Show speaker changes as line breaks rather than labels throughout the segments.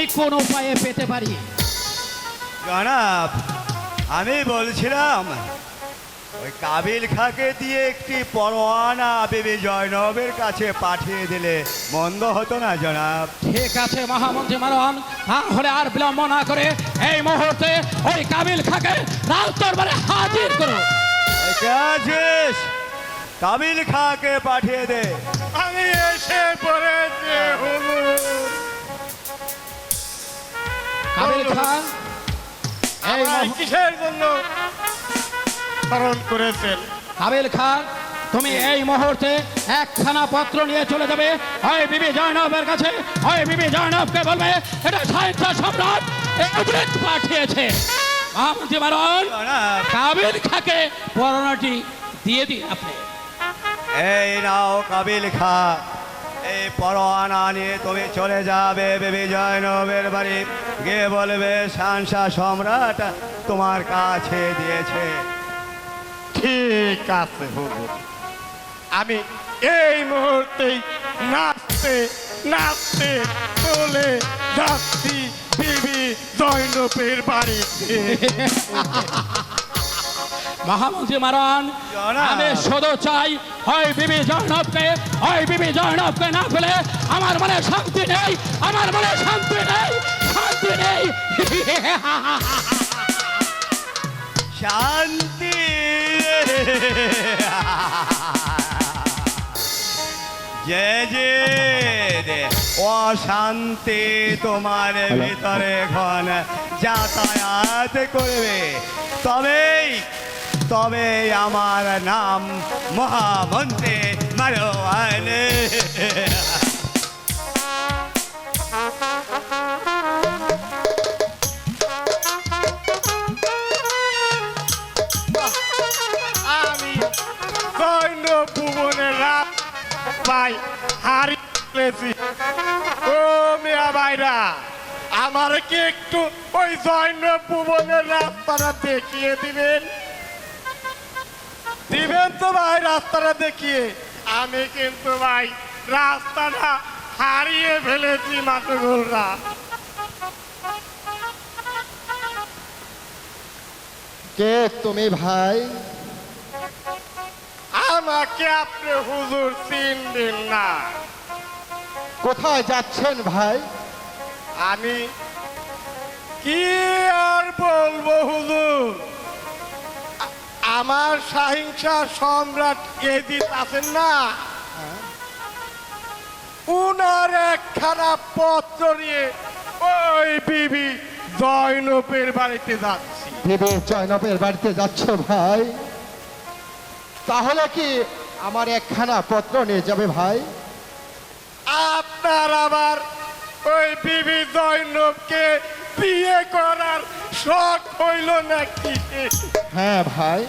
আমি কোন উপায়ে পেতে পারি?
জনাব আমি বলছিলাম ওই কাবিল খাকে দিয়ে একটি পরোয়ানা বিবি জয়নবের কাছে পাঠিয়ে দিলে মন্দ হতো না জনাব।
ঠিক আছে মহামন্ত্রী মারণ তাহলে আর বিলম্ব না করে এই মুহূর্তে ওই কাবিল খাকে রাজ দরবারে হাজির করো।
আছিস কাবিল খাকে পাঠিয়ে দে।
আমি এসে পড়েছি
কাবিল খান এই
কিসের জন্য স্মরণ করেছেন?
কাবিল খান তুমি এই মুহূর্তে একখানা পত্র নিয়ে চলে যাবে। ওই বিবি জয়নবের কাছে ওই বিবি জয়নবকে বলবে এটা সাহিত্য সম্রাট এজেন্ট পাঠিয়েছে। মহামন্ত্রী মারণ কাবিল খাকে পরোয়ানাটি দিয়ে দিন আপনি।
এই নাও কাবিল খা এই পরোয়ানা নিয়ে তুমি চলে যাবে বেবি জয়নবের বাড়ি। গিয়ে বলবে শানসা সম্রাট তোমার কাছে দিয়েছে।
ঠিক আছে হুজুর। আমি এই মুহূর্তেই নাচতে নাচতে চলে যাচ্ছি বিবি জৈনবের বাড়িতে।
মহামন্ত্রী মারণ
জনাব।
আমি শুধু চাই ওই বিবি জয়নবকে ওই বিবি জয়নবকে না পেলে আমার মনে শান্তি নেই আমার মনে শান্তি নেই শান্তি নেই।
শান্তি। যে যে দে অশান্তি তোমার ভিতরে ঘন যাতায়াত করবে। তবেই তবে আমার নাম মহামন্ত্রী মারোয়ান
আমি জৈন ভুবনের ভাইরা আমার কি একটু ওই জৈন ভুবনের রাস্তাটা দেখিয়ে দিবেন। দিবেন তো ভাই রাস্তাটা দেখিয়ে। আমি কিন্তু ভাই রাস্তাটা হারিয়ে ফেলেছি মাতুগুলরা
কে তুমি ভাই?
আমাকে আপনি হুজুর তিন দিন না।
কোথায় যাচ্ছেন ভাই?
আমি কি আর বলব হুজুর? আমার সাহিংসা সম্রাট এদিত আছেন না? উনার একখানা পত্র নিয়ে ওই বিবি জয়নবের বাড়িতে যাচ্ছি।
দেবে জয়নবের বাড়িতে যাচ্ছ ভাই? তাহলে কি আমার একখানা পত্র নিয়ে যাবে ভাই?
আপনার আবার ওই বিবি জয়নবকে বিয়ে করার শখ হইল নাকি?
হ্যাঁ ভাই।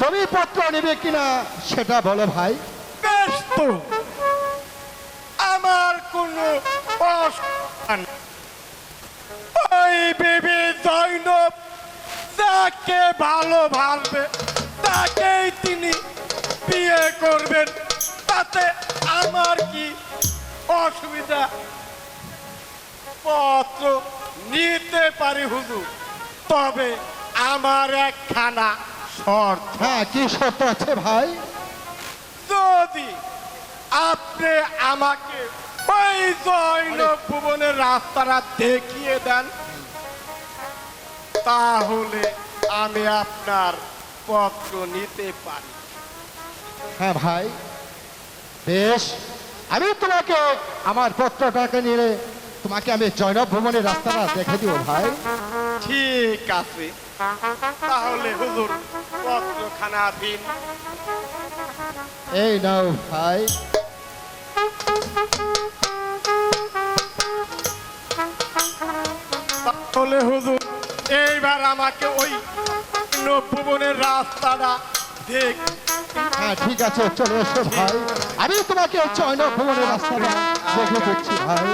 তুমি পত্র নেবে কিনা সেটা বলো ভাই।
বেশ তো আমার কোনো। ওই বিবি জৈনব যাকে ভালোবাসবে তাকেই তিনি বিয়ে করবেন। তাতে আমার কি অসুবিধা? পত্র নিতে পারি হুজুর। তবে আমার একখানা শর্ত।
হ্যাঁ কি শর্ত আছে ভাই?
যদি আপনি আমাকে ওই জৈন ভুবনের রাস্তাটা দেখিয়ে দেন তাহলে আমি আপনার পত্র নিতে পারি।
হ্যাঁ ভাই বেশ। আমি তোমাকে আমার পত্রটাকে নিয়ে তোমাকে আমি জয়নব ভ্রমণের রাস্তাটা দেখে দিব ভাই।
ঠিক আছে। তাহলে হুজুর পত্রখানা দিন।
এই নাও ভাই।
তাহলে হুজুর এইবার আমাকে ওই ভুবনের রাস্তাটা দেখ।
হ্যাঁ ঠিক আছে চলে এসো ভাই। আমি তোমাকে জয়নব ভ্রমণের রাস্তাটা দেখে দিচ্ছি ভাই।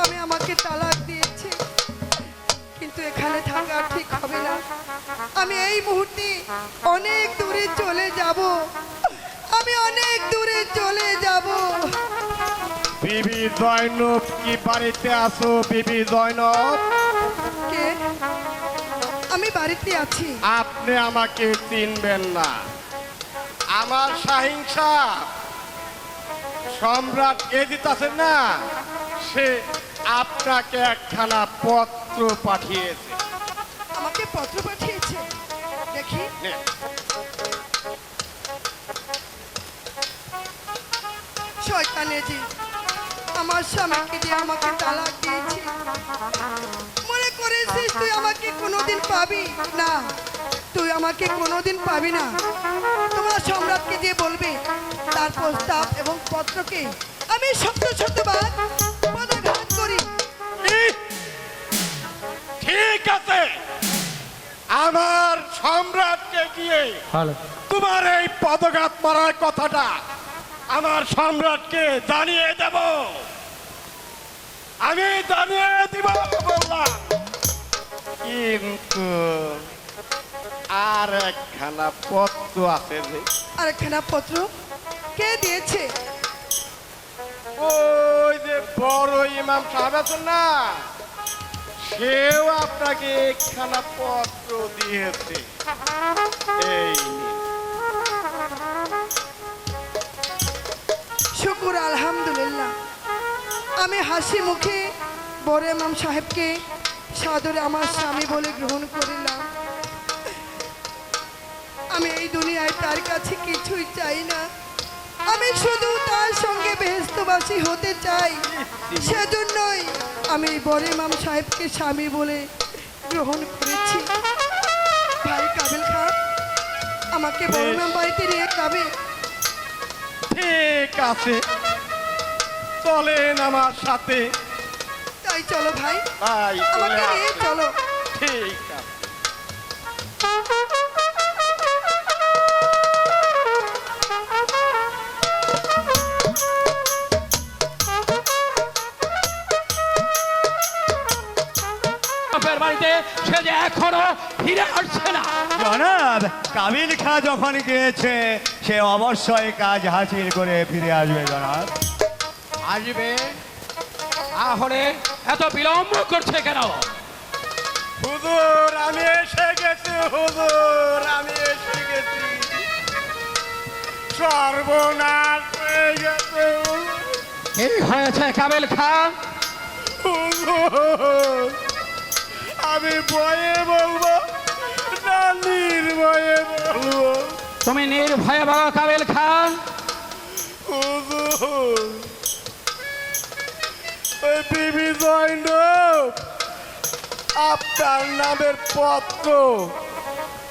স্বামী আমাকে তালাক দিয়েছে। কিন্তু এখানে থাকা ঠিক হবে না। আমি এই মুহূর্তে অনেক দূরে চলে যাব। আমি অনেক দূরে চলে যাব।
বিবি জয়নব কি বাড়িতে আসো বিবি জয়নব?
কে? আমি বাড়িতে আছি।
আপনি আমাকে চিনবেন না। আমার সাহিংসা সম্রাট এজিত আছেন না? সে আপনাকে একখানা পত্র পাঠিয়েছে।
আমাকে পত্র পাঠিয়েছে? দেখি। শয়তানেজি আমার স্বামীকে দিয়ে আমাকে তালাক দিয়েছি। মনে করেছিস তুই আমাকে কোনোদিন পাবি? না তুই আমাকে কোনোদিন পাবি না। তোমরা সম্রাটকে দিয়ে বলবে তার প্রস্তাব এবং পত্রকে আমি শব্দ শব্দবার
সম্রাটকে গিয়ে তোমার এই পদঘাত মারার কথাটা আমার সম্রাটকে জানিয়ে দেব। আমি জানিয়ে দিব বললাম। কিন্তু আর একখানা পত্র আছে যে।
আরেকখানা পত্র কে দিয়েছে?
ওই যে বড় ইমাম সাহেব আছেন না? সেও আপনাকে একখানা পত্র দিয়েছে। এই
শুকুর আলহামদুলিল্লাহ। আমি হাসি মুখে বড় ইমাম সাহেবকে সাদরে আমার স্বামী বলে গ্রহণ করিলাম। আমি এই দুনিয়ায় তার কাছে কিছুই চাই না। আমি শুধু তার সঙ্গে বেহেস্তবাসী হতে চাই। সেজন্যই আমি বড় ইমাম সাহেবকে স্বামী বলে গ্রহণ করেছি। ভাই কাবিল খান আমাকে বড় ইমাম বাড়িতে নিয়ে যাবে?
ঠিক আছে। চলেন আমার সাথে।
তাই চলো ভাই।
ভাই চলে
আমাকে নিয়ে
আসেন।
চলো।
ঠিক আছে।
এখনও ফিরে আসছে না।
জনাব কাবিল খা যখন গিয়েছে সে অবশ্যই কাজ হাসিল করে ফিরে আসবে জনাব।
আসবে? তাহলে এত বিলম্ব করছে কেন?
হুজুর আমি এসে গেছি হুজুর আমি এসে গেছি। সর্বনাশ হয়ে গেছে
কি হয়েছে কাবিল খান
হুজুর আমি বয়ে বলব না নির্ভয়ে বলব।
তুমি নির্ভয়ে বলো কাবিল খান।
হুজুর ওই বিবি জয়নব আপনার নামের পত্র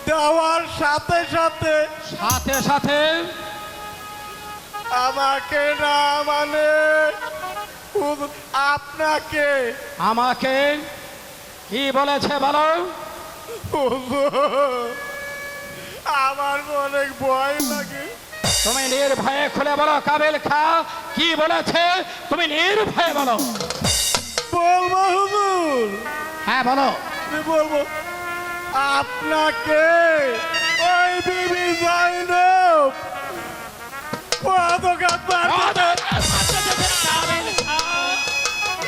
দেওয়ার সাথে সাথে
সাথে সাথে
আমাকে না মানে আপনাকে
আমাকে কি বলেছে বলো?
আমার অনেক ভয় লাগে।
তুমি নির্ভয়ে খুলে বলো কাবিল খা কি বলেছে? তুমি নির্ভয়ে বলো।
বলব হুজুর।
হ্যাঁ বলো।
আমি বলব আপনাকে ওই বিবি জয়নব পদঘাত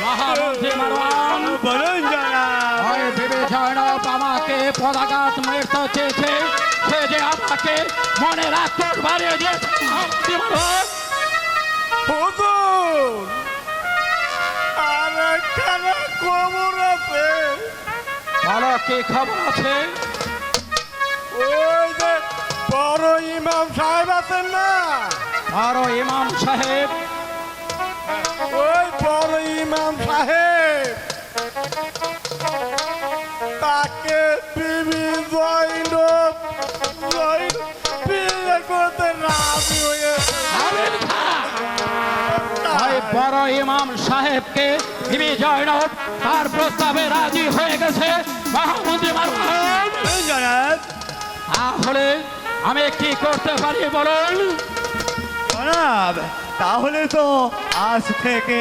মহামন্ত্রী মারওয়ান
বলুন জনাব।
বিবেচনব আমাকে পদাঘাত মারতে চেয়েছে। সে যে আমাকে মনে রাখতে বাড়িয়ে দিয়েছে
আর একখানা খবর আছে
কি খবর আছে?
ওই যে বড় ইমাম সাহেব আছেন না?
আর ইমাম সাহেব।
ওই বড় ইমাম সাহেব। তাকে বিবি জয়নব জয়নব বিয়ে করতে রাজি
কাবিল খা বড় ইমাম সাহেবকে বিবি জয়নব তার প্রস্তাবে রাজি হয়ে গেছে মহামন্ত্রী
জনাব
তাহলে আমি কি করতে পারি বলুন?
জনাব তাহলে তো আজ থেকে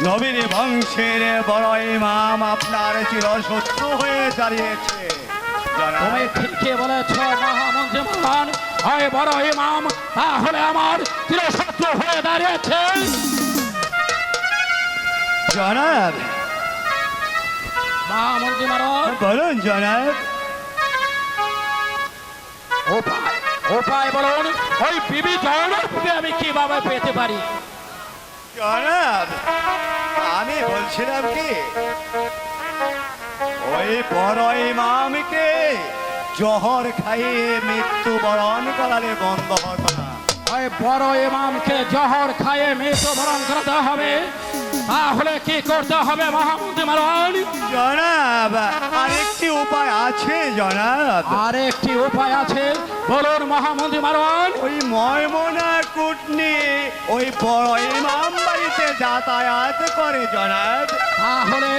নবীন বংশের বড় ইমাম আপনার চিরশত্রু হয়ে দাঁড়িয়েছে। জনাব
তুমি ঠিকই বলেছ মহামন্ত্রী মহান হয় বড় ইমাম তাহলে আমার চিরশত্রু হয়ে দাঁড়িয়েছে।
জনাব।
মহামন্ত্রী মহান
বলুন জনাব।
উপায় উপায় বলুন ওই বিবি জয়নবকে আমি কীভাবে পেতে পারি?
জনাব আমি বলছিলাম কি ওই বড় ইমামকে জহর খাইয়ে মৃত্যুবরণ করালে বন্ধ হতো না।
ওই বড় ইমামকে জহর খাইয়ে মৃত্যুবরণ করতে হবে তাহলে কি করতে হবে মহামন্ত্রী
জনাব আরেকটি উপায় আছে জনাব।
আর একটি উপায় আছে বলুন মহামন্ত্রী মারওয়ান
ওই ময়মনা কুটনি ওই বড় ইমাম বাড়িতে যাতায়াত করে জনাব
তাহলে?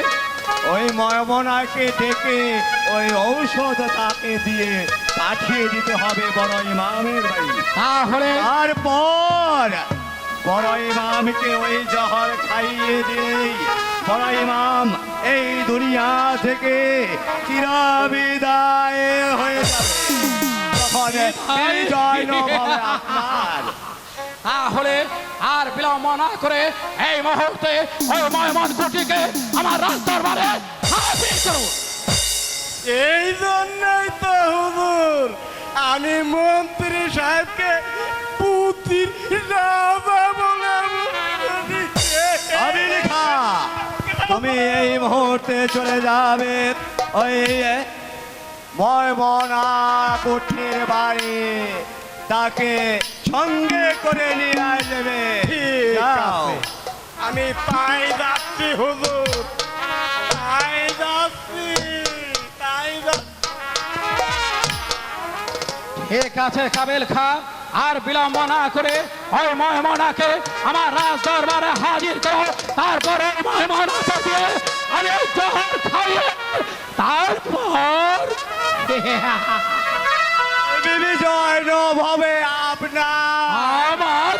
ওই ময়মনাকে ডেকে ওই ঔষধ তাকে দিয়ে পাঠিয়ে দিতে হবে বড় ইমামের বাড়ি।
তাহলে?
তারপর বড় ইমামকে ওই জহর খাইয়ে দিলেই বড় ইমাম এই দুনিয়া থেকে চিরবিদায় হয়ে যাবে। তখন আপনার।
তাহলে আর বিলম্ব না করে এই মুহূর্তে ওই ময়মন কুটিকে আমার রাস্তার বারে
এই জন্যই তো হুজুর আমি মন্ত্রী সাহেবকে পুতির
তুমি এই মুহূর্তে চলে যাবে ওই ময়মনা কুঠির বাড়ি তাকে সঙ্গে করে নিয়ে আসবে।
আমি তাই যাচ্ছি হুজুর। তাই যাচ্ছি তাই
ঠিক আছে কাবিল খা আর বিলম্ব না করে ওই ময়মনাকে আমার রাজ দরবারে হাজির করো তারপরে ময়মনাকে দিয়ে আমি জহর খাইয়ে তারপর
হবে আপনার
আমার?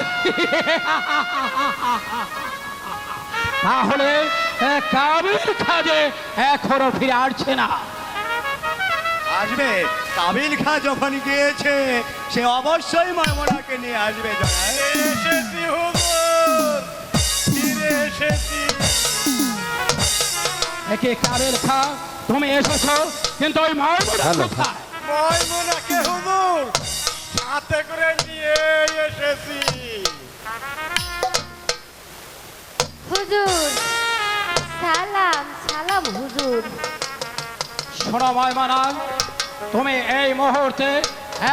তাহলে এ কাবিল খাজে এখনও ফিরে আসছে না।
আসবে। কাবিল খা যখন গিয়েছে সে অবশ্যই ময়মনাকে নিয়ে আসবে।
এসেছি হুজুর। ফিরে এসেছি।
একে কাবিল খা তুমি এসেছ কিন্তু ওই ময়মনা কোথায়?
ময়মনাকে হুজুর? সাথে করে নিয়ে এসেছি।
হুজুর সালাম সালাম হুজুর।
শোনো ময়মনা তুমি এই মুহূর্তে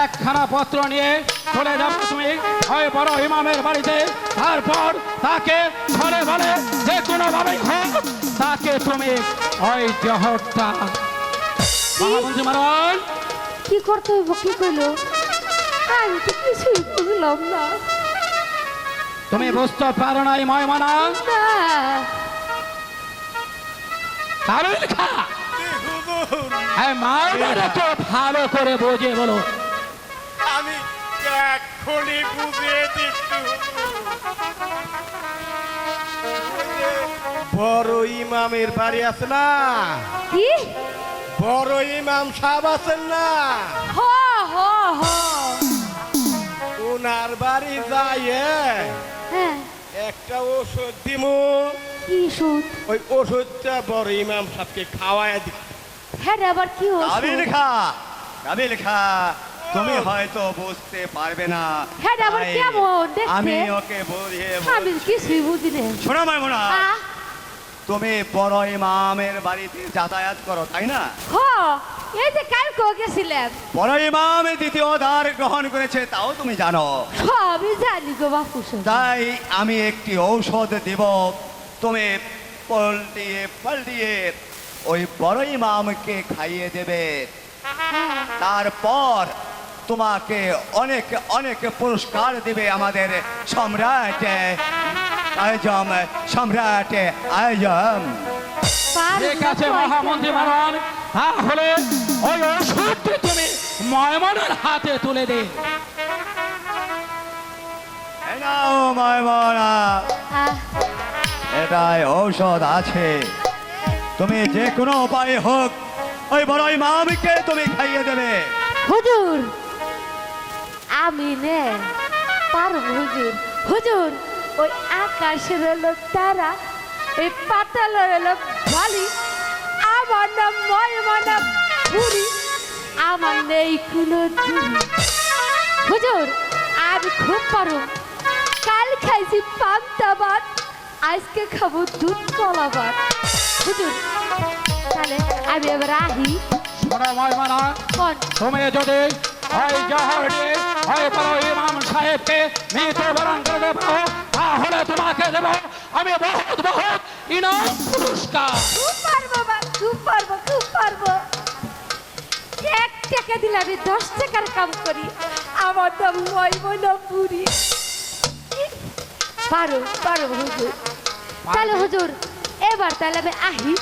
একখানা পত্র নিয়ে চলে যাবে তুমি ওই বড় ইমামের বাড়িতে তারপর তাকে ঘরে বলে যে কোনো ভাবে হোক তাকে তুমি ওই জহরটা। মহামন্ত্রী মারণ
কি করতে হইব কি কইলো? আমি তো কিছুই বুঝলাম না
তুমি বুঝতে পারো নাই ময়মনা।
না
কাবিল খা
কি হুজুর
ভালো করে বুঝে বলো।
আমি এক্ষুনি বুঝিয়ে দিচ্ছি। বড় ইমামের বাড়ি আছে না?
কি?
বড় ইমাম সাহেব আছেন না?
হ হ হ
ওনার বাড়ি যাইয়ে
হ্যাঁ।
একটা ওষুধ দিমু। ওই ওষুধটা বড় ইমাম সাহেবকে খাওয়ায় দি।
হ্যাঁ আবার কি
কাবিল খা কাবিল খা তুমি হয়তো বুঝতে পারবে না।
হ্যাঁ আবার কেমন দেখতে?
আমি ওকে বুঝিয়ে
আমি কিছুই বুঝি না
শোনো মাইমুনা তুমি বড় ইমামের বাড়িতে যাতায়াত করো তাই না?
হ এই যে কালকে গেছিলাম
বড় ইমাম দ্বিতীয় ধার গ্রহণ করেছে তাও তুমি জানো।
সবই জানি গো বাপু
তাই আমি একটি ঔষধ দিব তুমি পল্টিয়ে পাল্টিয়ে ওই বড় ইমামকে খাইয়ে দেবে। তারপর তোমাকে অনেক অনেক পুরস্কার দিবে আমাদের সম্রাট। আজম সম্রাট
পারব
ঠিক আছে মহামন্ত্রী। মারণ তাহলে ওই ওষুধটি তুমি ময়মনের হাতে তুলে দে।
নাও ময়মনা এটাই ঔষধ আছে। তুমি যে কোনো উপায়ে হোক ওই বড় ইমামকে তুমি খাইয়ে দেবে।
হুজুর আমি নে পারব হুজুর। হুজুর ওই আকাশের হলো তারা এই পাতালের হলো বালি আমার নাম ময়মানা পুরি আমার নেই কোনো হুজুর আমি খুব পারো কাল খাইছি পান্তা ভাত আজকে খাব দুধ কলা ভাত। হুজুর তাহলে আমি এবার আহি
তুমি যদি ওই জহর দিয়ে ওই বড় ইমাম সাহেবকে মৃত্যুবরণ করে দেবো তাহলে তোমাকে দেব। আমি বহুত বহুত ইনাম পুরস্কার।
খুব পারব বা খুব পারব খুব পারব। এক টাকা দিলে আমি দশ টাকার কাম করি। আমার দাম ময়মনা পুরি। পারো পারো হুজুর। তাহলে হুজুর এবার তাহলে আমি আহি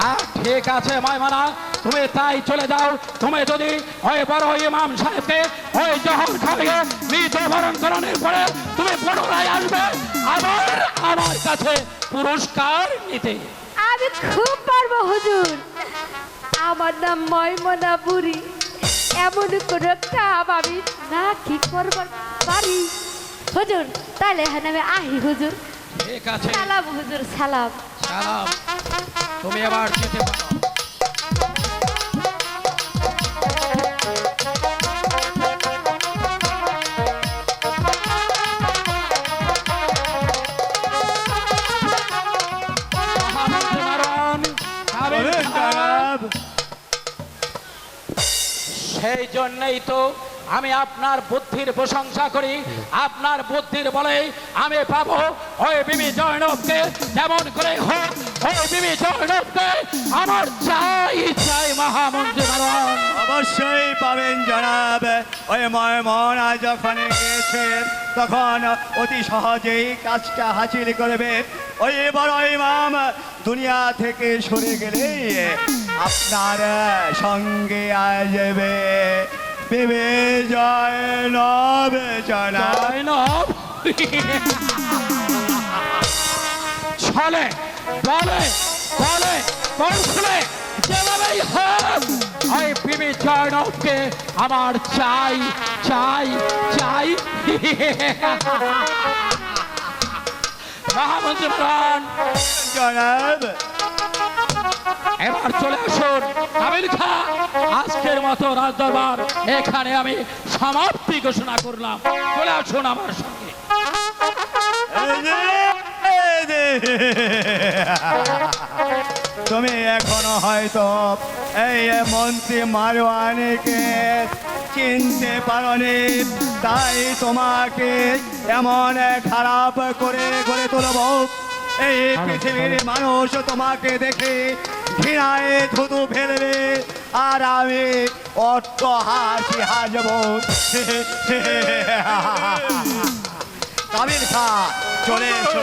হ্যাঁ ঠিক আছে ময়মানা তুমি তাই চলে যাও। তুমি যদি ওই বড় ইমাম সাহেবকে ওই জহর খাইয়ে মৃত্যুবরণ করানোর পরে তুমি পুনরায় আসবে আবার আমার কাছে পুরস্কার নিতে।
আমি খুব পারব হুজুর। আমার নাম ময়মনা বুড়ি। এমন কোনো কাম আমি না কি করবার পারি? হুজুর তাহলে হ্যাঁ আমি আহি হুজুর।
ঠিক আছে।
সালাম হুজুর সালাম।
সালাম। তুমি এবার যেতে পারো। সেই জন্যই তো আমি আপনার বুদ্ধির প্রশংসা করি। আপনার বুদ্ধির বলে আমি পাবো। ওই বিবি জয়নবকে যেমন করে হোক, ওই বিবি জয়নবকে আমার চাই চাই মহামন্ত্রী
অবশ্যই পাবেন জনাব। ওই ময়মনা যখন গিয়েছেন তখন অতি সহজেই কাজটা হাসিল করবে। ওই বড় ইমাম দুনিয়া থেকে সরে গেলেই আপনার সঙ্গে আসবে। বিবে জয় নব জনাব
জয়নব ছলে বলে বলে কৌশলে যেভাবেই হোক ওই বিবি জয়নবকে আমার চাই চাই চাই। মহামন্ত্রী প্রাণ
জনাব
এবার চলে আসুন। কাবিল খা আজকের মতো রাজদরবার এখানে আমি সমাপ্তি ঘোষণা করলাম। চলে আসুন আমার সঙ্গে।
তুমি এখনও হয়তো এই মন্ত্রী মারওয়ানিকে চিনতে পারনি। তাই তোমাকে এমন খারাপ করে গড়ে তুলব। এই পৃথিবীর মানুষ তোমাকে দেখে ঘৃণায় থুতু ফেলবে আর আমি অট্ট হাসি হাসব। কাবিল খা চলে এসো।